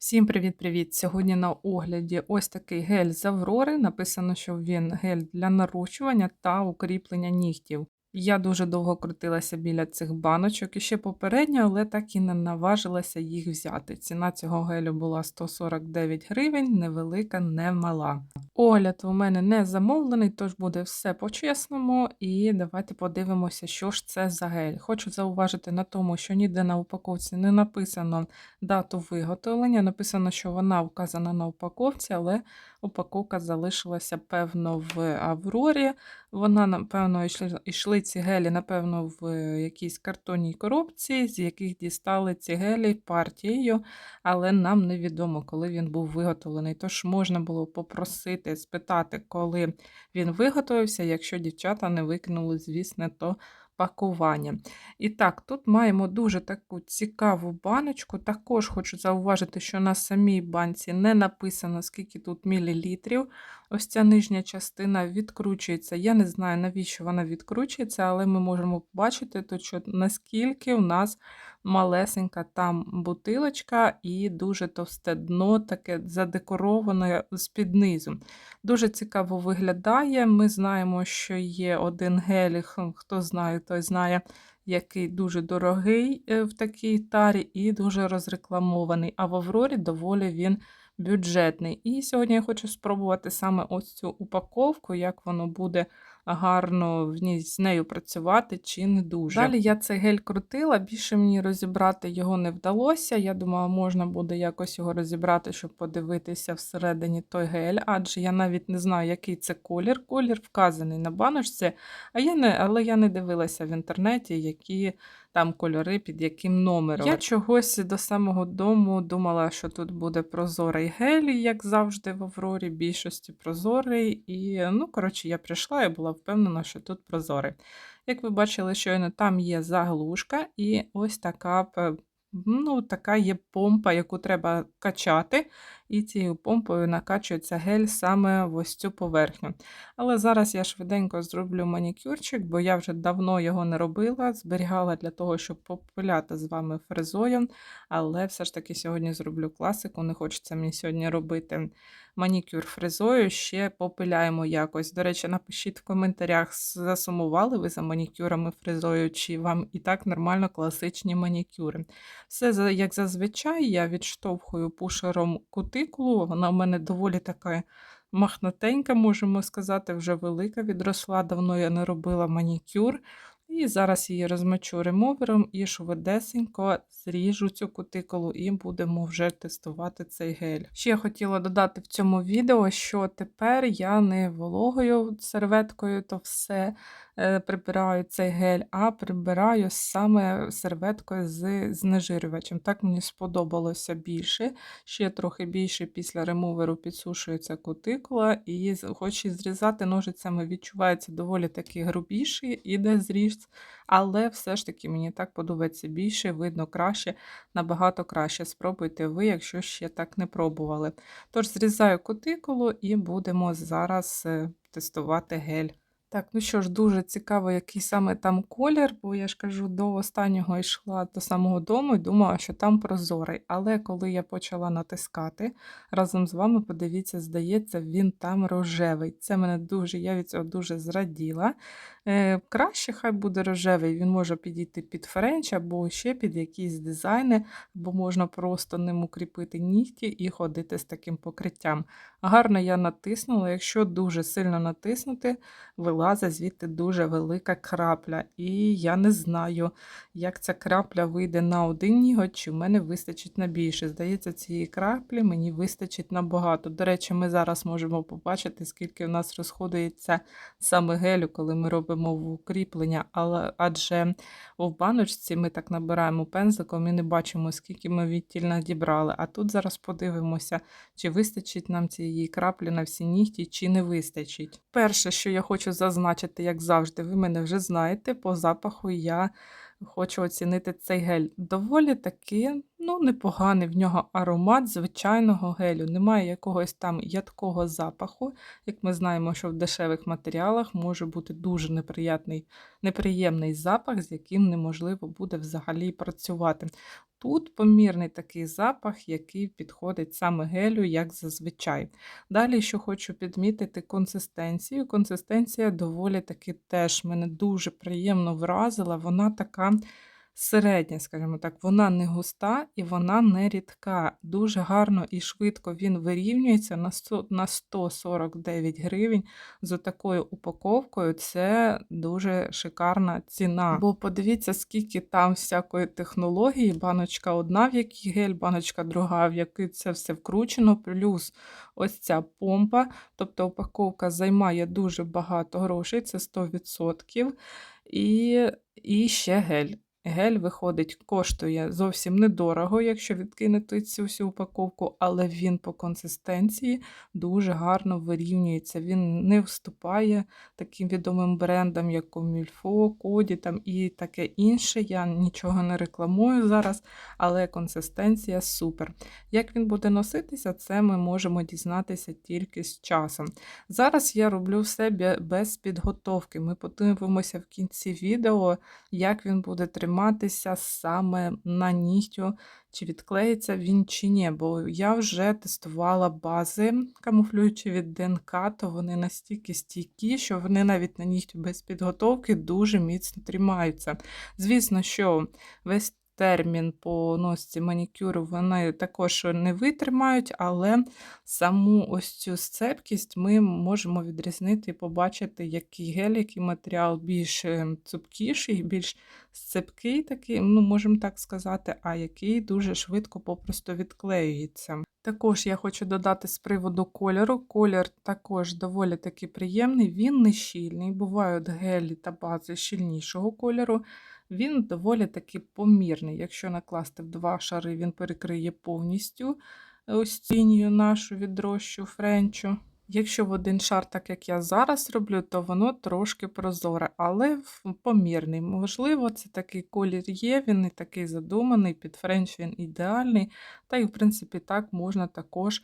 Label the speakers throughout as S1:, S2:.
S1: Всім привіт-привіт! Сьогодні на огляді ось такий гель з Аврори. Написано, що він гель для нарощування та укріплення нігтів. Я дуже довго крутилася біля цих баночок і ще попередньо, але так і не наважилася їх взяти. Ціна цього гелю була 149 гривень, невелика, не мала. Огляд у мене не замовлений, тож буде все по-чесному. І давайте подивимося, що ж це за гель. Хочу зауважити на тому, що ніде на упаковці не написано дату виготовлення. Написано, що вона вказана на упаковці, але упаковка залишилася, певно, в Аврорі. Вона, напевно, йшли, ці гелі, напевно, в якійсь картонній коробці, з яких дістали ці гелі партією, але нам невідомо, коли він був виготовлений. Тож можна було попросити, спитати, коли він виготовився, якщо дівчата не викинули, звісно, то пакування. І так, тут маємо дуже таку цікаву баночку. Також хочу зауважити, що на самій банці не написано, скільки тут мілілітрів. Ось ця нижня частина відкручується. Я не знаю, навіщо вона відкручується, але ми можемо побачити, то, що наскільки у нас малесенька там бутилочка і дуже товсте дно, таке задекороване з-під низу. Дуже цікаво виглядає. Ми знаємо, що є один гель, хто знає, той знає. Який дуже дорогий е, в такій тарі і дуже розрекламований. А в Аврорі доволі він бюджетний. І сьогодні я хочу спробувати саме ось цю упаковку, як воно буде гарно в ній з нею працювати чи не дуже. Далі я цей гель крутила, більше мені розібрати його не вдалося. Я думала, можна буде якось його розібрати, щоб подивитися всередині той гель, адже я навіть не знаю, який це колір. Колір вказаний на баночці, а я не, але я не дивилася в інтернеті, які там кольори, під яким номером. Я чогось до самого дому думала, що тут буде прозорий гель, як завжди в Аврорі, більшості прозорий. І, ну, коротше, я прийшла і була впевнена, що тут прозорий. Як ви бачили, щойно там є заглушка, і ось така ну, така є помпа, яку треба качати, і цією помпою накачується гель саме в ось цю поверхню. Але зараз я швиденько зроблю манікюрчик, бо я вже давно його не робила, зберігала для того, щоб попиляти з вами фрезою. Але все ж таки сьогодні зроблю класику, не хочеться мені сьогодні робити манікюр фрезою, ще попиляємо якось. До речі, напишіть в коментарях, засумували ви за манікюрами фрезою, чи вам і так нормально класичні манікюри. Все як зазвичай, я відштовхую пушером кутикулу, вона в мене доволі така. Махнатенька, можемо сказати, вже велика відросла. Давно я не робила манікюр. І зараз її розмочу ремовером і швидесенько зріжу цю кутикулу і будемо вже тестувати цей гель. Ще хотіла додати в цьому відео, що тепер я не вологою серветкою, то все прибираю цей гель, а прибираю саме серветкою з знежирювачем. Так мені сподобалося більше. Ще трохи більше після ремуверу підсушується кутикула, і хоч і зрізати ножицями, відчувається доволі таки грубіший, іде зріз, але все ж таки мені так подобається більше, видно краще, набагато краще. Спробуйте ви, якщо ще так не пробували. Тож зрізаю кутикулу і будемо зараз е, тестувати гель. Так, ну що ж, дуже цікаво, який саме там колір, бо я ж кажу, до останнього йшла до самого дому і думала, що там прозорий. Але коли я почала натискати разом з вами, подивіться, здається, він там рожевий. Це мене дуже, я від цього дуже зраділа. Е, Краще, хай буде рожевий, він може підійти під френч або ще під якісь дизайни, або можна просто ним укріпити нігті і ходити з таким покриттям. Гарно я натиснула, якщо дуже сильно натиснути, вилазить звідти дуже велика крапля. І я не знаю, як ця крапля вийде на один ніготь, чи в мене вистачить на більше. Здається, цієї краплі мені вистачить набагато. До речі, ми зараз можемо побачити, скільки в нас розходується саме гелю, коли ми робимо в укріплення, але адже в баночці ми так набираємо пензликом і не бачимо, скільки ми відтіль надібрали. А тут зараз подивимося, чи вистачить нам цієї краплі на всі нігті, чи не вистачить. Перше, що я хочу зазначити, як завжди, ви мене вже знаєте, по запаху я хочу оцінити цей гель. Доволі таки Ну, непоганий в нього аромат звичайного гелю. Немає якогось там ядкого запаху. Як ми знаємо, що в дешевих матеріалах може бути дуже неприятний, неприємний запах, з яким неможливо буде взагалі працювати. Тут помірний такий запах, який підходить саме гелю, як зазвичай. Далі, що хочу підмітити, консистенцію. Консистенція доволі таки теж мене дуже приємно вразила. Вона така середня, скажімо так, вона не густа і вона не рідка. Дуже гарно і швидко він вирівнюється на 149 гривень з такою упаковкою. Це дуже шикарна ціна. Бо подивіться, скільки там всякої технології. Баночка одна, в якій гель, баночка друга, в якій це все вкручено, плюс ось ця помпа. Тобто упаковка займає дуже багато грошей, це 100%. І, І ще гель. Гель виходить, коштує зовсім недорого, якщо відкинути цю всю упаковку, але він по консистенції дуже гарно вирівнюється. Він не вступає таким відомим брендам, як Комільфо, Коді там і таке інше. Я нічого не рекламую зараз, але консистенція супер. Як він буде носитися, це ми можемо дізнатися тільки з часом. Зараз я роблю все без підготовки. Ми подивимося в кінці відео, як він буде тримати триматися саме на нігтю, чи відклеїться він чи ні. Бо я вже тестувала бази, камуфлюючи від ДНК, то вони настільки стійкі, що вони навіть на нігтю без підготовки дуже міцно тримаються. Звісно, що весь термін по носці манікюру вони також не витримають, але саму ось цю сцепкість ми можемо відрізнити і побачити, який гель, який матеріал більш ем, цупкіший, більш сцепкий, такий, ну, можемо так сказати, а який дуже швидко попросту відклеюється. Також я хочу додати з приводу кольору. Колір також доволі таки приємний, він не щільний. Бувають гелі та бази щільнішого кольору. Він доволі таки помірний. Якщо накласти в два шари, він перекриє повністю ось цю лінію нашу відрощу френчу. Якщо в один шар, так як я зараз роблю, то воно трошки прозоре, але помірний. Можливо, це такий колір є, він не такий задуманий, під френч він ідеальний, та й, в принципі, так можна також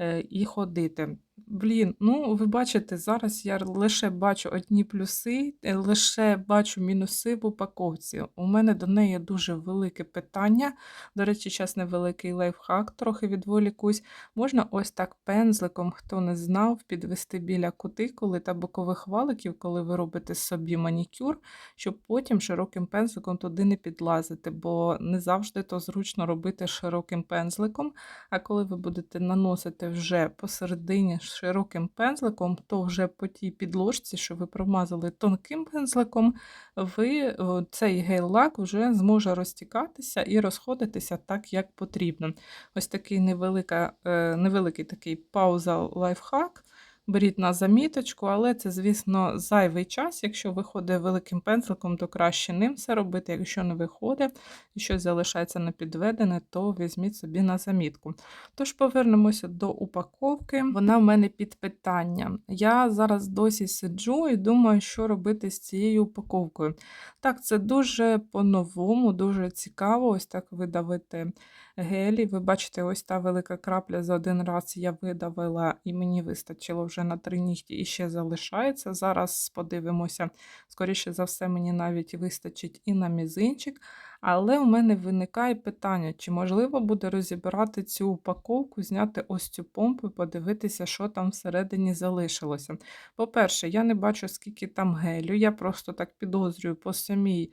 S1: е, і ходити. Блін, ну ви бачите, зараз я лише бачу одні плюси, е, лише бачу мінуси в упаковці. У мене до неї дуже велике питання. До речі, час невеликий лайфхак, трохи відволікусь. Можна ось так пензликом, хто не знав, підвести біля кутикули та бокових валиків, коли ви робите собі манікюр, щоб потім широким пензликом туди не підлазити, бо не завжди то зручно робити широким пензликом. А коли ви будете наносити вже посередині широким пензликом, то вже по тій підложці, що ви промазали тонким пензликом, ви цей гель-лак вже зможе розтікатися і розходитися так, як потрібно. Ось такий невелика, е, невеликий такий пауза лайфхак беріть на заміточку, але це, звісно, зайвий час. Якщо виходить великим пензликом, то краще ним це робити. Якщо не виходить і щось залишається непідведене, то візьміть собі на замітку. Тож повернемося до упаковки. Вона в мене під питання. Я зараз досі сиджу і думаю, що робити з цією упаковкою. Так, це дуже по-новому, дуже цікаво, ось так видавити гелі. Ви бачите, ось та велика крапля за один раз я видавила, і мені вистачило вже на три нігті і ще залишається. Зараз подивимося, скоріше за все, мені навіть вистачить і на мізинчик. Але у мене виникає питання, чи можливо буде розібрати цю упаковку, зняти ось цю помпу і подивитися, що там всередині залишилося. По-перше, я не бачу, скільки там гелю, я просто так підозрюю по самій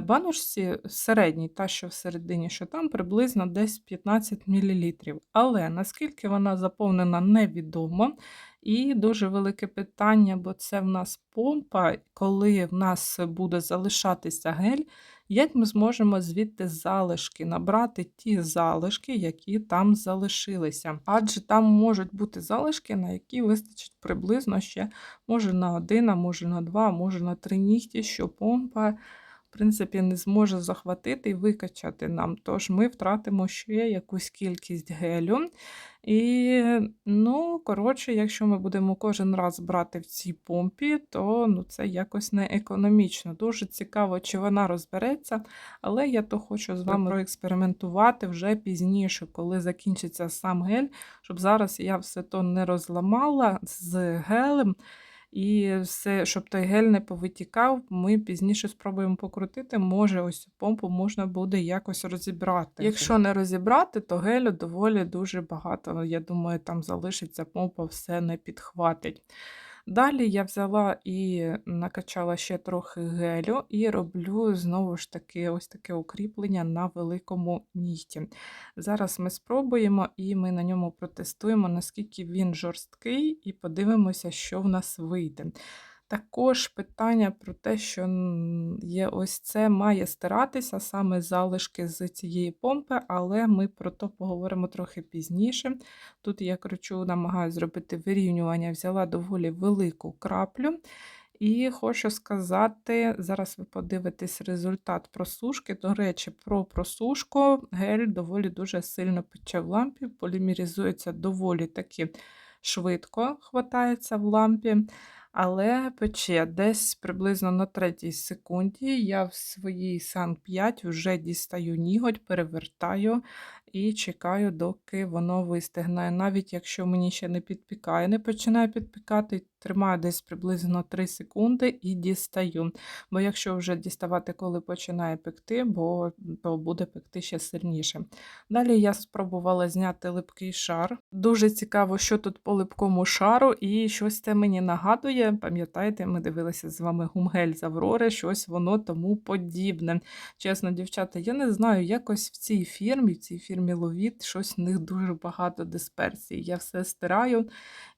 S1: баночці середній, та що всередині, що там приблизно десь 15 мл. Але наскільки вона заповнена, невідомо. І дуже велике питання, бо це в нас помпа, коли в нас буде залишатися гель, як ми зможемо звідти залишки, набрати ті залишки, які там залишилися. Адже там можуть бути залишки, на які вистачить приблизно ще може на один, а може на два, може на три нігті, що помпа принципі, не зможе захватити і викачати нам. Тож ми втратимо ще якусь кількість гелю. І, ну, коротше, якщо ми будемо кожен раз брати в цій помпі, то ну, це якось не економічно. Дуже цікаво, чи вона розбереться, але я то хочу з вами проекспериментувати вже пізніше, коли закінчиться сам гель, щоб зараз я все то не розламала з гелем. І все, щоб той гель не повитікав, ми пізніше спробуємо покрутити. Може, ось цю помпу можна буде якось розібрати. Якщо не розібрати, то гелю доволі дуже багато. Я думаю, там залишиться помпа, все не підхватить. Далі я взяла і накачала ще трохи гелю, і роблю знову ж таки ось таке укріплення на великому нігті. Зараз ми спробуємо і ми на ньому протестуємо, наскільки він жорсткий, і подивимося, що в нас вийде. Також питання про те, що є ось це має стиратися саме залишки з цієї помпи, але ми про то поговоримо трохи пізніше. Тут я кручу, намагаюся зробити вирівнювання, взяла доволі велику краплю. І хочу сказати, зараз ви подивитесь результат просушки. До речі, про просушку гель доволі дуже сильно пече в лампі, полімеризується доволі таки швидко, хватається в лампі. Але пече. Десь приблизно на третій секунді я в своїй сан 5 вже дістаю ніготь, перевертаю і чекаю, доки воно вистигне. Навіть якщо мені ще не підпікає, не починає підпікати, тримаю десь приблизно 3 секунди і дістаю. Бо якщо вже діставати, коли починає пекти, бо то буде пекти ще сильніше. Далі я спробувала зняти липкий шар. Дуже цікаво, що тут по липкому шару, і щось це мені нагадує. Пам'ятаєте, ми дивилися з вами гумгель з Аврори, щось воно тому подібне. Чесно, дівчата, я не знаю, якось в цій фірмі, в цій фірмі Ловіт, щось в них дуже багато дисперсії. Я все стираю,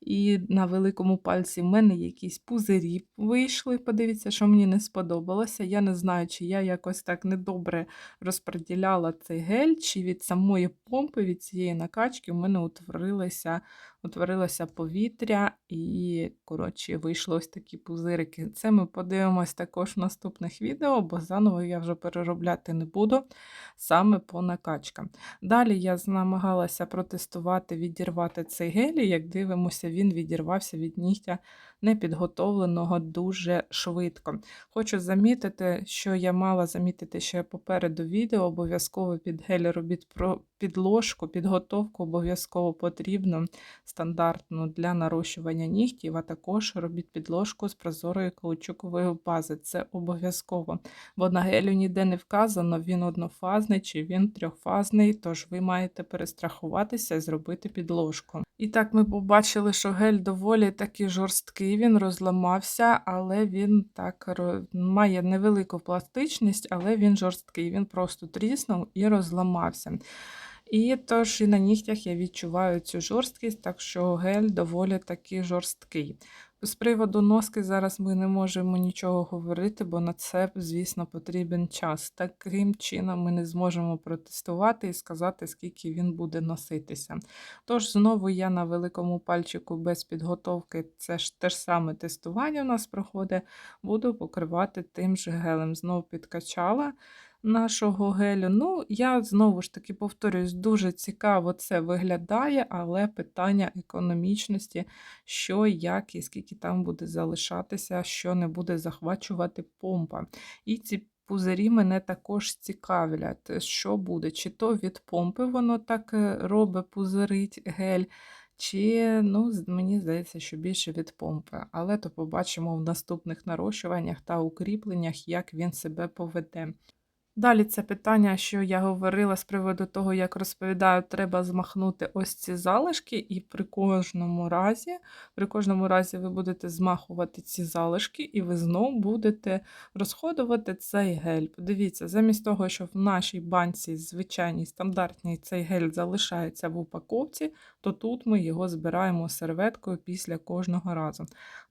S1: і на великому пальці в мене якісь пузирі вийшли. Подивіться, що мені не сподобалося. Я не знаю, чи я якось так недобре розподіляла цей гель, чи від самої помпи, від цієї накачки, у мене утворилося утворилося повітря, і, коротше, вийшло ось такі пузирики. Це ми подивимось також в наступних відео, бо заново я вже переробляти не буду саме по накачкам. Далі я намагалася протестувати, відірвати цей гелій, як дивимося, він відірвався від нігтя непідготовленого дуже швидко. Хочу замітити, що я мала замітити ще попереду відео, обов'язково під гель робіть про підложку, підготовку обов'язково потрібно стандартну для нарощування нігтів, а також робіть підложку з прозорої каучукової бази. Це обов'язково. Бо на гелю ніде не вказано, він однофазний чи він трьохфазний, тож ви маєте перестрахуватися і зробити підложку. І так ми побачили, що гель доволі таки жорсткий, він розламався, але він так має невелику пластичність, але він жорсткий, він просто тріснув і розламався. І тож і на нігтях я відчуваю цю жорсткість, так що гель доволі таки жорсткий. З приводу носки зараз ми не можемо нічого говорити, бо на це, звісно, потрібен час. Таким чином ми не зможемо протестувати і сказати, скільки він буде носитися. Тож, знову я на великому пальчику без підготовки, це ж те ж саме тестування у нас проходить, буду покривати тим же гелем. Знову підкачала нашого гелю. Ну, я знову ж таки повторюсь, дуже цікаво це виглядає, але питання економічності, що, як і скільки там буде залишатися, що не буде захвачувати помпа. І ці Пузирі мене також цікавлять, що буде, чи то від помпи воно так е, робить, пузирить гель, чи, ну, мені здається, що більше від помпи. Але то побачимо в наступних нарощуваннях та укріпленнях, як він себе поведе. Далі це питання, що я говорила з приводу того, як розповідаю, треба змахнути ось ці залишки, і при кожному разі, при кожному разі ви будете змахувати ці залишки, і ви знову будете розходувати цей гель. Подивіться, замість того, що в нашій банці звичайній стандартній цей гель залишається в упаковці, то тут ми його збираємо серветкою після кожного разу.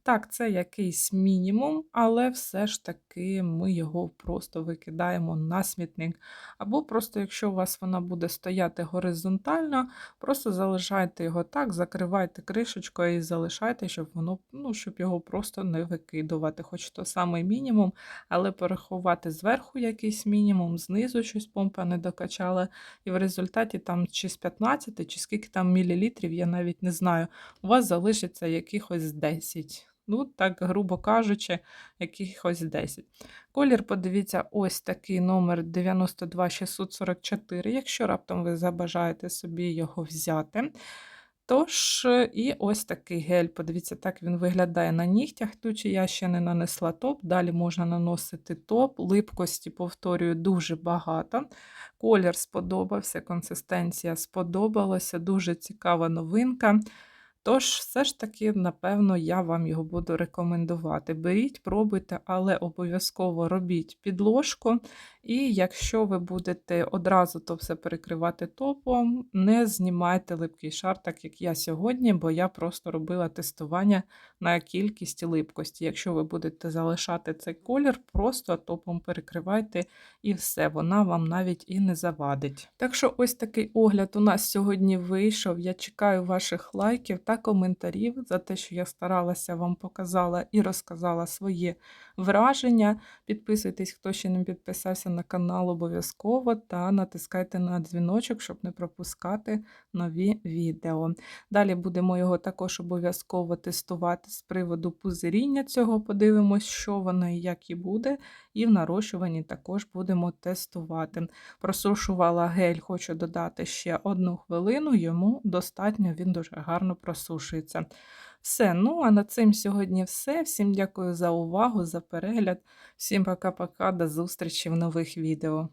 S1: Так, це якийсь мінімум, але все ж таки ми його просто викидаємо на смітник. Або просто, якщо у вас вона буде стояти горизонтально, просто залишайте його так, закривайте кришечкою і залишайте, щоб воно, ну, щоб його просто не викидувати. Хоч то самий мінімум, але переховати зверху якийсь мінімум, знизу щось помпа не докачала. І в результаті там чи з 15, чи скільки там мілілітрів, я навіть не знаю, у вас залишиться якихось 10. Ну, так, грубо кажучи, якихось 10. Колір, подивіться, ось такий номер 92644, якщо раптом ви забажаєте собі його взяти. Тож, е, і ось такий гель. Подивіться, так він виглядає на нігтях. Тут я ще не нанесла топ. Далі можна наносити топ. Липкості, повторюю, дуже багато. Колір сподобався, консистенція сподобалася, дуже цікава новинка. Тож, все ж таки, напевно, я вам його буду рекомендувати. Беріть, пробуйте, але обов'язково робіть підложку. І якщо ви будете одразу то все перекривати топом, не знімайте липкий шар, так як я сьогодні, бо я просто робила тестування на кількість липкості. Якщо ви будете залишати цей колір, просто топом перекривайте і все, вона вам навіть і не завадить. Так що, ось такий огляд у нас сьогодні вийшов. Я чекаю ваших лайків та коментарів за те, що я старалася вам показала і розказала своє враження. Підписуйтесь, хто ще не підписався на канал обов'язково, та натискайте на дзвіночок, щоб не пропускати нові відео. Далі будемо його також обов'язково тестувати з приводу пузиріння цього. Подивимось, що воно і як і буде. І в нарощуванні також будемо тестувати. Просушувала гель, хочу додати ще одну хвилину, йому достатньо, він дуже гарно просушується. Все, ну а на цим сьогодні все. Всім дякую за увагу, за перегляд. Всім пока-пока, до зустрічі в нових відео.